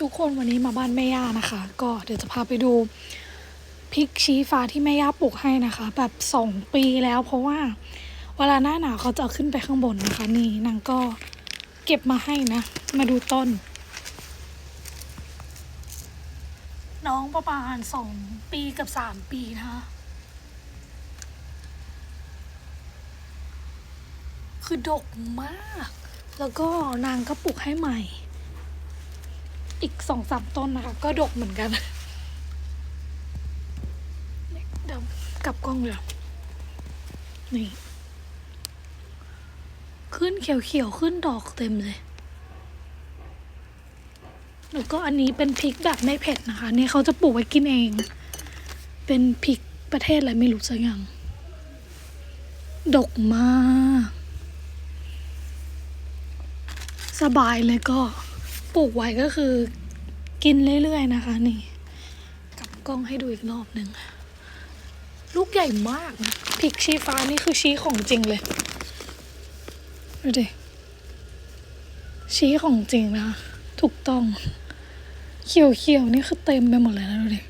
ทุกคนวันนี้มาบ้านแม่ย่านะคะ ก็เดี๋ยวจะพาไปดูพริกชี้ฟ้าที่แม่ย่าปลูกให้นะคะ แบบสองปีแล้วเพราะว่า เวลาหน้าหนาวเขาจะขึ้นไปข้างบนนะคะ นี่นางก็เก็บมาให้นะ มาดูต้น น้องประมาณสองปีกับสามปีนะคะคือดกมาก แล้วก็นางก็ปลูกให้ใหม่ อีกสองสามต้นนะคะ ก็ดกเหมือนกันเดี๋ยวกลับกล้องเดี๋ยวนี่ ขึ้นเขียวๆ ขึ้นดอกเต็มเลย แล้วก็อันนี้เป็นพริกแบบไม่เผ็ดนะคะ นี่เขาจะปลูกไว้กินเอง เป็นพริกประเทศอะไรไม่รู้สักอย่าง ดกมาก สบายเลยก็ ปลูกไว้ก็คือกินเรื่อยๆนะคะ นี่กลับกล้องให้ดูอีกรอบหนึ่งลูกใหญ่มากนะพริกชี้ฟ้านี่คือชี้ของจริงเลยดูดิชี้ของจริงนะคะถูกต้อง เขียวๆนี่คือเต็มไปหมดเลยนะดูดิ